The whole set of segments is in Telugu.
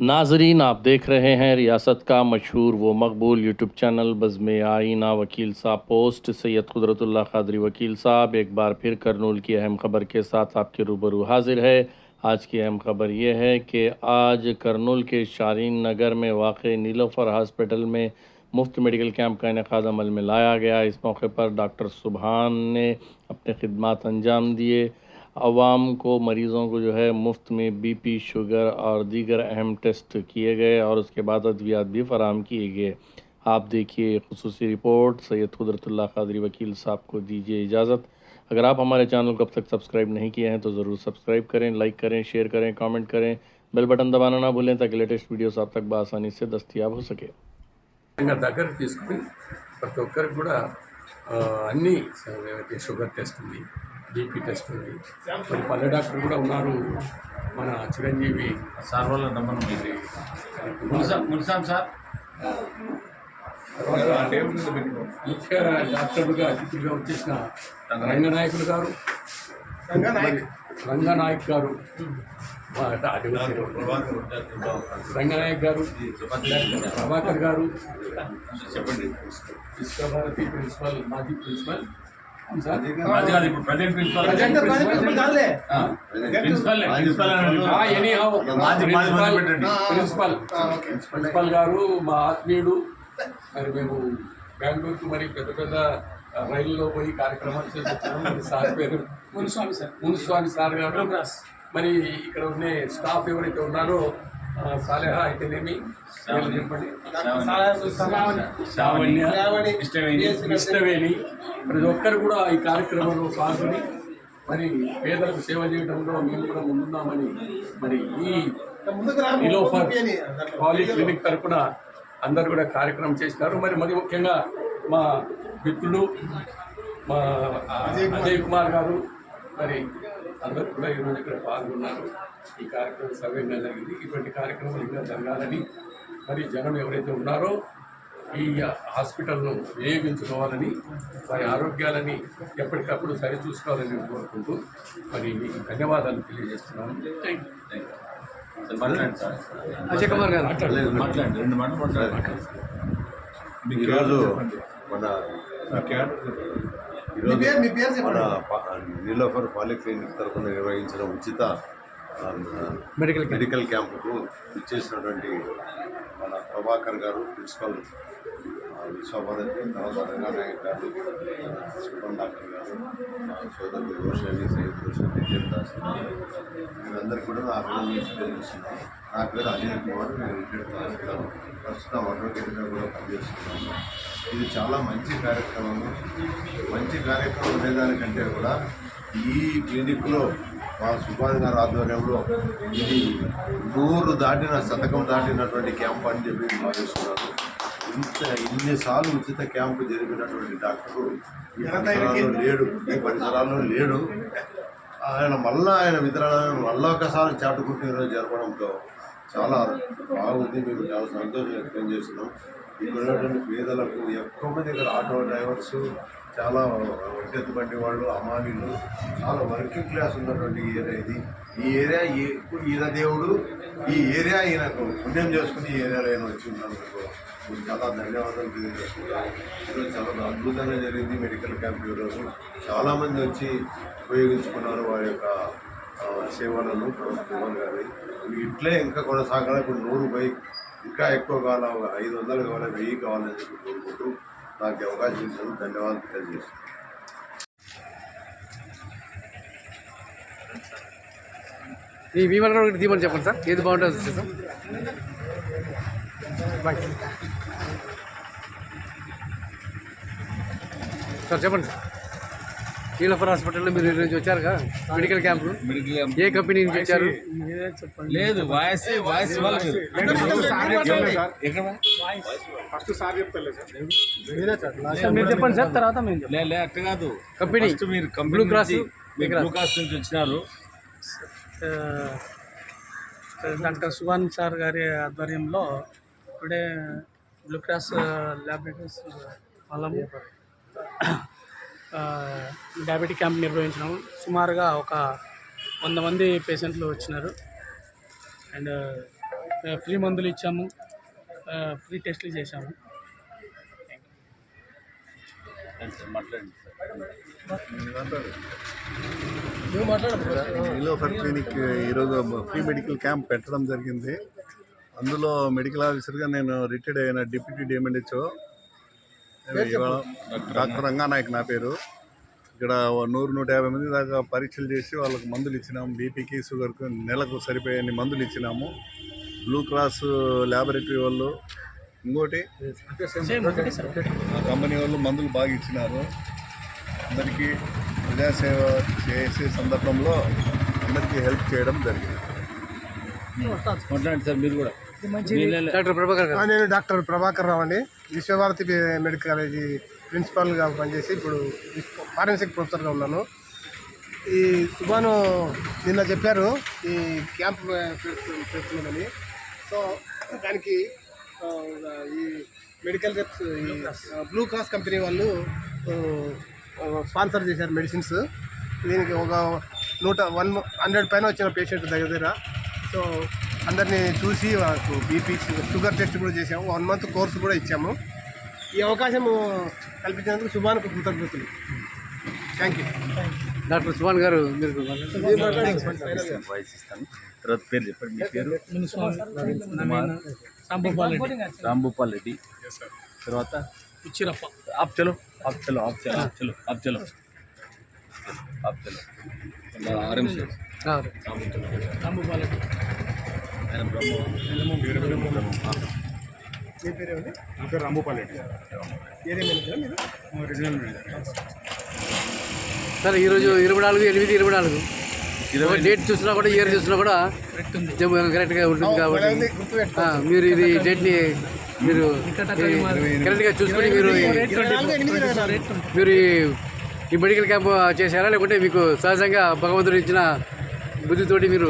ناظرین، آپ دیکھ رہے ہیں ریاست کا مشہور وہ مقبول یوٹیوب چینل بزم آئینہ وکیل صاحب پوسٹ، سید قدرت اللہ قادری وکیل صاحب۔ ایک بار پھر کرنول کی اہم خبر کے ساتھ آپ کے روبرو حاضر ہے۔ آج کی اہم خبر یہ ہے کہ آج کرنول کے شارین نگر میں واقع نیلوفر ہاسپٹل میں مفت میڈیکل کیمپ کا انعقاد عمل میں لایا گیا۔ اس موقع پر ڈاکٹر سبحان نے اپنے خدمات انجام دیے۔ عوام کو، مریضوں کو جو ہے مفت میں بی پی، شوگر اور دیگر اہم ٹیسٹ کیے گئے اور اس کے بعد ادویات بھی فراہم کیے گئے۔ آپ دیکھیے خصوصی رپورٹ، سید قدرت اللہ قادری وکیل صاحب کو دیجیے اجازت۔ اگر آپ ہمارے چینل کو اب تک سبسکرائب نہیں کیے ہیں تو ضرور سبسکرائب کریں، لائک کریں، شیئر کریں، کامنٹ کریں۔ بیل بٹن دبانا نہ بھولیں تاکہ لیٹسٹ ویڈیوز آپ تک بآسانی سے دستیاب ہو سکے۔ BP test. ఉంది మరి పల్లె డాక్టర్ కూడా ఉన్నారు. మన చిరంజీవి సార్ వాళ్ళ నంబర్ ఉంది. మున్సా- మున్సాం సార్. ముఖ్య డాక్టర్లుగా అతిథులుగా వచ్చేసిన రంగనాయకులు గారు. రంగనాయక్ గారు. రంగనాయక్ గారు. ప్రభాకర్ గారు. చెప్పండి. విశ్వభారతి ప్రిన్సిపల్ మాజీ ప్రిన్సిపల్ ప్రిన్సిపల్ గారు. మా ఆత్మీయుడు. మరి మేము బెంగళూరుకు మరి పెద్ద పెద్ద రైల్లో పోయి కార్యక్రమాలు చేస్తున్నాము మరి సార్ పేరు మునుస్వామి సార్. మునుస్వామి సార్ గారు. మరి ఇక్కడ ఉండే స్టాఫ్ ఎవరైతే ఉన్నారో సాలేహా అయితేనేమి వీళ్ళు చెప్పండి? ఇష్టవేణి ప్రతి ఒక్కరు కూడా ఈ కార్యక్రమంలో పాల్గొని మరి పేదలకు సేవ చేయడంలో మేము కూడా ముందున్నామని మరి ఈ నిలోఫర్ పాలిక్లినిక్ తరపున అందరు కూడా కార్యక్రమం చేసినారు. మరి మరి ముఖ్యంగా మా మిత్రులు మా అజయ్ కుమార్ గారు మరి అందరూ కూడా ఈరోజు ఇక్కడ పాల్గొన్నారు. ఈ కార్యక్రమం సవ్యంగా జరిగింది. ఇటువంటి కార్యక్రమాలు ఇంకా జరగాలని మరి జనం ఎవరైతే ఉన్నారో ఈ హాస్పిటల్ను వినియోగించుకోవాలని వారి ఆరోగ్యాలని ఎప్పటికప్పుడు సరిచూసుకోవాలని నేను కోరుకుంటూ మరి మీకు ధన్యవాదాలు తెలియజేస్తున్నాను. థ్యాంక్ యూ సార్ మాట్లాడండి సార్. అజయ్ కుమార్ గారు. మాట్లాడండి. రెండు మాటలు మాట్లాడండి. ఈరోజు మన ఈరోజు మన ప- నీలోఫర్ పాలిక్లినిక్ తరఫున నిర్వహించిన ఉచిత మెడికల్ మెడికల్ క్యాంపుకు ఇచ్చేసినటువంటి మన ప్రభాకర్ గారు ప్రిన్సిపల్ ఆ, తర్వాత రంగానాయక్ గారు ఆ, డాక్టర్ గారు ఆ, రోషని సయ్యద్ రోషన్ నిజన్ దాస్ గారు కూడా నా అభినందనలు తెలియజేస్తున్నాను నా పేరు అజయ్ కుమార్ నేను రిటైర్డ్ తహసీల్దార్ ప్రస్తుతం అడ్వకేట్గా కూడా పనిచేస్తున్నాను ఇది చాలా మంచి కార్యక్రమం మంచి కార్యక్రమం ఉండేదానికంటే కూడా ఈ క్లినిక్లో మా సుభాన్ గారి ఆధ్వర్యంలో ఇది నూరు దాటిన శతకం దాటినటువంటి క్యాంప్ అని చెప్పి భావిస్తున్నాను ఇంత ఇన్నిసార్లు ఉచిత క్యాంపు జరిపినటువంటి డాక్టరు లేడు ఈ పరిసరాల్లో లేడు. ఆయన మళ్ళా ఆయన వితరణను మళ్ళా ఒకసారి చాటుకుంటూ ఈరోజు జరపడంతో చాలా బాగుంది. మేము చాలా సంతోషం వ్యక్తం చేస్తున్నాం. ఇక్కడ ఉన్నటువంటి పేదలకు ఎక్కువ మంది ఇక్కడ ఆటో డ్రైవర్స్ చాలా ఒంటెత్తు బండి వాళ్ళు అమానీలు చాలా వర్కింగ్ క్లాస్ ఉన్నటువంటి ఏరియా ఇది. ఈ ఏరియా ఈయన దేవుడు ఈ ఏరియా ఈయనకు పుణ్యం చేసుకుని ఈ ఏరియాలో ఆయన వచ్చి ఉన్నాను చాలా ధన్యవాదాలు తెలియజేస్తున్నాను ఈరోజు చాలా అద్భుతంగా జరిగింది మెడికల్ క్యాంప్ ఈరోజు. చాలామంది వచ్చి ఉపయోగించుకున్నారు వారి యొక్క సేవలను ప్రభుత్వం గారి ఇట్లే ఇంకా కొనసాగాలి. ఇప్పుడు నూరు బైక్ ఇంకా ఎక్కువ కావాలి? ఒక ఐదు వందలు కావాలి? వెయ్యి కావాలని చెప్పి కోరుకుంటూ నాకు అవకాశం ఇచ్చినందుకు ధన్యవాదాలు తెలియజేస్తున్నాను. ఈ విమానం ఒకటి తీయమని చెప్పండి సార్. ఏది బాగుంటుంది సార్ బాయ్ సార్ చెప్పండి సార్. నీలఫర్ హాస్పిటల్లో మీరు ఈరోజు వచ్చారు కదా మెడికల్ క్యాంపు? మెడికల్ ఏ కంపెనీ నుంచి వచ్చారు? లేదు వాయిస్ వాయిస్ వాళ్ళకి ఎక్కడ మీరు చెప్పండి. సార్ తర్వాత మేము లే లే అట్ట కాదు. కంపెనీ. ఫస్ట్ మీరు కంపెనీ బ్లూ క్రాస్ నుంచి- మీరు బ్లూ క్రాస్ నుంచి వచ్చినారు. డాక్టర్ సుభాన్ సార్ గారి ఆధ్వర్యంలో ఇప్పుడే బ్లూ క్రాస్ ల్యాబొరేటరీస్ వాళ్ళము డయాబెటిక్ క్యాంప్ నిర్వహించినాము సుమారుగా ఒక వంద మంది పేషెంట్లు వచ్చినారు. అండ్ ఫ్రీ మందులు ఇచ్చాము. ఫ్రీ టెస్టులు చేశాము. నీలోఫర్ క్లినిక్ ఈరోజు ఫ్రీ మెడికల్ క్యాంప్ పెట్టడం జరిగింది. అందులో మెడికల్ ఆఫీసర్గా నేను రిటైర్డ్ అయిన డిప్యూటీ డిఎంఎన్హెచ్ఓ డాక్టర్ రంగానాయక్ నా పేరు. ఇక్కడ నూరు నూట యాభై మంది దాకా పరీక్షలు చేసి వాళ్ళకి మందులు ఇచ్చినాము బీపీకి షుగర్కు నెలకు సరిపోయే మందులు ఇచ్చినాము. బ్లూ క్రాస్ ల్యాబొరేటరీ వాళ్ళు ఇంకోటి కంపెనీ వాళ్ళు మందులు బాగా ఇచ్చినారు. అందరికీ ప్రజాసేవ చేసే సందర్భంలో అందరికీ హెల్ప్ చేయడం జరిగింది. సార్ మీరు కూడా. డాక్టర్ ప్రభాకర్ గారు. ఆ, నేను డాక్టర్ ప్రభాకర్ రావు అండి. విశ్వభారతి మెడికల్ కాలేజీ ప్రిన్సిపాల్గా పనిచేసి ఇప్పుడు ఫారెన్సిక్ ప్రొఫెసర్గా ఉన్నాను. ఈ సుబాను నిన్న చెప్పారు ఈ క్యాంప్ పెడుతున్నామని. సో దానికి ఆ, ఈ మెడికల్ రెప్స్ ఈ బ్లూ క్రాస్ కంపెనీ వాళ్ళు స్పాన్సర్ చేశారు మెడిసిన్స్. దీనికి ఒక నూట వన్ హండ్రెడ్ పైన వచ్చిన పేషెంట్ దగ్గర దగ్గర. సో అందరినీ చూసి మాకు బీపీ షుగర్ టెస్ట్ కూడా చేసాము వన్ మంత్ కోర్స్ కూడా ఇచ్చాము. ఈ అవకాశం కల్పించినందుకు సుభాన్ కృతజ్ఞతలు. థ్యాంక్ యూ డాక్టర్ సుభాన్ గారు మీరు వాయిస్ ఇస్తాను తర్వాత పేరు చెప్పండి మీ పేరు? రాంభూపాల్ రెడ్డి. తర్వాత? పిచ్చిరప్ప ఆప్ చలో ఆప్ చలో ఆప్ చలో ఆప్ చలో ఆప్ రాంభూపాల్ రెడ్డి. బ్రహ్మ. మీ పేరేమండి నా పేరు రాంభూపాల్ రెడ్డి. ఏరియా మేనేజరా మీరు? రీజనల్ మేనేజర్ సార్ ఈరోజు ఇరవై నాలుగు ఎనిమిది ఇరవై నాలుగు. ఇరవై డేట్ చూసినా కూడా ఇయర్ చూసినా కూడా కరెక్ట్గా ఉంటుంది కాబట్టి. మీరు ఇది డేట్ని మీరు కరెక్ట్గా చూసుకొని మీరు మీరు ఈ- ఈ మెడికల్ క్యాంప్ చేశారా? లేకుంటే మీకు సహజంగా భగవంతుడు ఇచ్చిన బుద్ధితోటి మీరు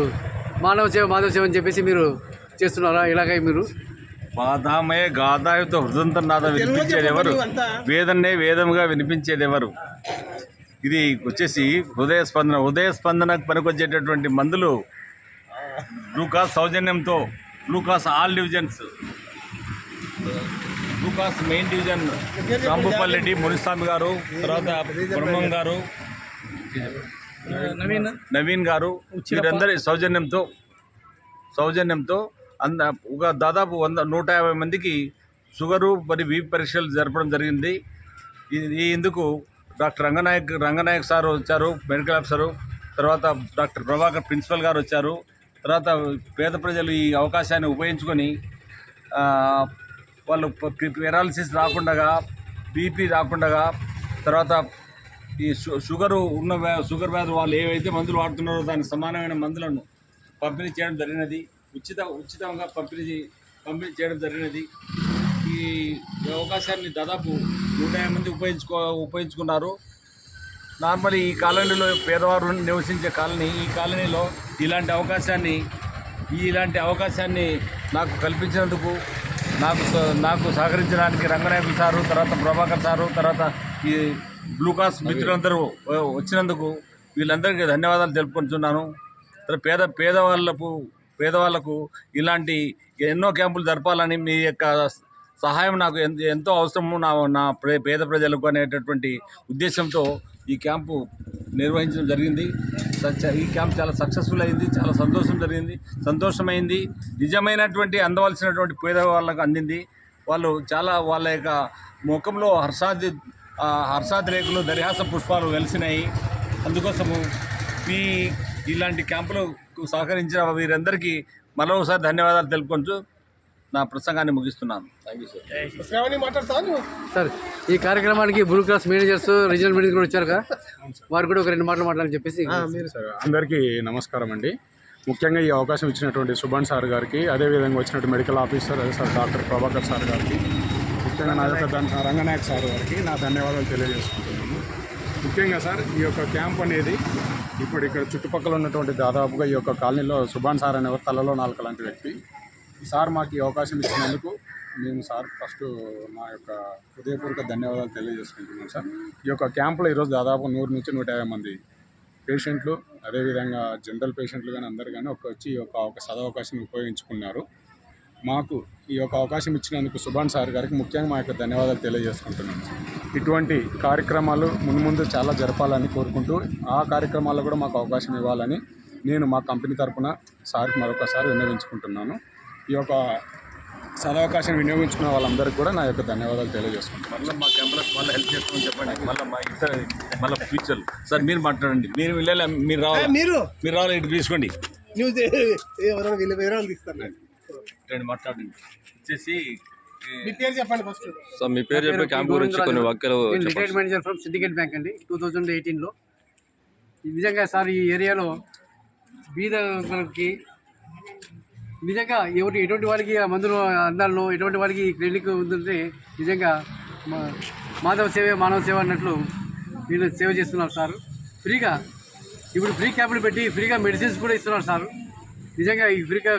మానవ సేవ మాధవ సేవ అని చెప్పేసి మీరు చేస్తున్నారా? ఇలాగే మీరు? బాధామయ గాదాయుతో హృదంతనాద వినిపించేది ఎవరు? వేదన్నే వేదముగా వినిపించేది ఎవరు? ఇది వచ్చేసి హృదయ స్పందన. హృదయ స్పందనకు పనికొచ్చేటటువంటి మందులు గ్లూకాస్ సౌజన్యంతో గ్లూకాస్ ఆల్ డివిజన్స్ గ్లూకాస్ మెయిన్ డివిజన్ రాంభూపాల్ రెడ్డి మునిస్వామి గారు తర్వాత బ్రహ్మం గారు నవీన్? నవీన్ గారు వీరందరి సౌజన్యంతో సౌజన్యంతో అంద ఒక దాదాపు వంద నూట యాభై మందికి షుగరు మరి బీపీ పరీక్షలు జరపడం జరిగింది. ఈ ఇందుకు డాక్టర్ రంగనాయక్ రంగనాయక్ సార్ వచ్చారు మెడికల్ ఆఫీసరు తర్వాత డాక్టర్ ప్రభాకర్ ప్రిన్సిపల్ గారు వచ్చారు. తర్వాత పేద ప్రజలు ఈ అవకాశాన్ని ఉపయోగించుకొని వాళ్ళు పెరాలసిస్ రాకుండా బీపీ రాకుండా తర్వాత ఈ షుగర్ షుగరు ఉన్న వ్యా- షుగర్ వ్యాధి వాళ్ళు ఏవైతే మందులు వాడుతున్నారో దానికి సమానమైన మందులను పంపిణీ చేయడం జరిగినది. ఉచిత ఉచితంగా పంపిణీ పంపిణీ చేయడం జరిగినది. ఈ అవకాశాన్ని దాదాపు నూట యాభై మంది ఉపయోగించుకో ఉపయోగించుకున్నారు. నార్మల్ ఈ కాలనీలో పేదవారు నివసించే కాలనీ ఈ కాలనీలో ఇలాంటి అవకాశాన్ని ఈ ఇలాంటి అవకాశాన్ని నాకు కల్పించినందుకు నాకు స- నాకు సహకరించడానికి రంగనాయకులు సారు తర్వాత ప్రభాకర్ సారు తర్వాత ఈ గ్లూకాస్ మిత్రులందరూ వచ్చినందుకు వీళ్ళందరికీ ధన్యవాదాలు తెలుపుకుంటున్నాను. పేద పేదవాళ్ళకు పేదవాళ్ళకు ఇలాంటి ఎన్నో క్యాంపులు జరపాలని మీ యొక్క సహాయం నాకు ఎంత ఎంతో అవసరము నా నా పేద ప్రజలకు అనేటటువంటి ఉద్దేశంతో ఈ క్యాంపు నిర్వహించడం జరిగింది. సచ- ఈ క్యాంప్ చాలా సక్సెస్ఫుల్ అయింది చాలా సంతోషం జరిగింది సంతోషమైంది. నిజమైనటువంటి అందవలసినటువంటి పేదవాళ్ళకు అందింది. వాళ్ళు చాలా వాళ్ళ యొక్క ముఖంలో హర్షాది హర్షాది రేకులు దరిహాస పుష్పాలు వెలిసినాయి. అందుకోసము ఈ ఇలాంటి క్యాంపులకు సహకరించిన వీరందరికీ మరోసారి ధన్యవాదాలు తెలుపుకుంటూ నా ప్రసంగాన్ని ముగిస్తున్నాను. థ్యాంక్ యూ సార్ ఈ కార్యక్రమానికి Blue Cross managers regional manager కూడా వచ్చారు కదా? వారు కూడా ఒక రెండు మాటలు మాట్లాడాలని చెప్పేసి సార్. అందరికీ నమస్కారం అండి. ముఖ్యంగా ఈ అవకాశం ఇచ్చినటువంటి సుభాన్ సార్ గారికి అదేవిధంగా వచ్చినటువంటి మెడికల్ ఆఫీసర్ అదే సార్ డాక్టర్ ప్రభాకర్ సార్ గారికి ముఖ్యంగా నా యొక్క రంగనాయక్ సార్ వారికి నా ధన్యవాదాలు తెలియజేసుకుంటున్నాను. ముఖ్యంగా సార్ ఈ యొక్క క్యాంప్ అనేది ఇప్పుడు ఇక్కడ చుట్టుపక్కల ఉన్నటువంటి దాదాపుగా ఈ యొక్క కాలనీలో సుభాన్ సార్ అనేవారు తలలో నాలుక లాంటి వ్యక్తి. సార్ మాకు ఈ అవకాశం ఇచ్చినందుకు మేము సార్ ఫస్ట్ మా యొక్క హృదయపూర్వక ధన్యవాదాలు తెలియజేసుకుంటున్నాం సార్. ఈ యొక్క క్యాంపులో ఈరోజు దాదాపు నూరు నుంచి నూట యాభై మంది పేషెంట్లు అదేవిధంగా జనరల్ పేషెంట్లు కానీ అందరు కానీ ఒక వచ్చి ఈ యొక్క ఒక సదవకాశం ఉపయోగించుకున్నారు. మాకు ఈ యొక్క అవకాశం ఇచ్చినందుకు సుభాన్ సార్ గారికి ముఖ్యంగా మా యొక్క ధన్యవాదాలు తెలియజేసుకుంటున్నాను. ఇటువంటి కార్యక్రమాలు మున్ముందు చాలా జరపాలని కోరుకుంటూ ఆ కార్యక్రమాల్లో కూడా మాకు అవకాశం ఇవ్వాలని నేను మా కంపెనీ తరపున సార్కి మరొకసారి విన్నవించుకుంటున్నాను. ఈ యొక్క సదవకాశం వినియోగించుకున్న వాళ్ళందరికీ కూడా నా యొక్క ధన్యవాదాలు తెలియజేసుకుంటున్నాను. మళ్ళీ మా కెమెరాకి మళ్ళీ హెల్ప్ చేస్తామని చెప్పండి. మళ్ళీ మా ఇతర మళ్ళీ ఫ్యూచర్ సార్ మీరు మాట్లాడండి. మీరు వెళ్ళాలి మీరు రావాలి. మీరు. మీరు రావాలి ఇటు తీసుకోండి. న్యూస్ ఎవరైనా వీళ్ళ వివరాలు తీస్తారు. రండి మాట్లాడండి. వచ్చేసి మీ పేరు చెప్పండి ఫస్ట్ సార్ మీ పేరు చెప్పి క్యాంప్ గురించి కొన్ని వాక్యాలు నేను retired manager from Syndicate Bank అండి. టూ థౌజండ్ ఎయిటీన్లో నిజంగా సార్ ఈ ఏరియాలో బీదకి నిజంగా ఎవరి ఎటువంటి వారికి ఆ మందులు అందాలను ఎటువంటి వారికి ఈ క్లినిక్ ఉందంటే నిజంగా మా మాధవ సేవే మానవ సేవ అన్నట్లు వీళ్ళు సేవ చేస్తున్నారు సార్. ఫ్రీగా ఇప్పుడు ఫ్రీ క్యాంపులు పెట్టి ఫ్రీగా మెడిసిన్స్ కూడా ఇస్తున్నారు సార్. నిజంగా ఈ ఫ్రీగా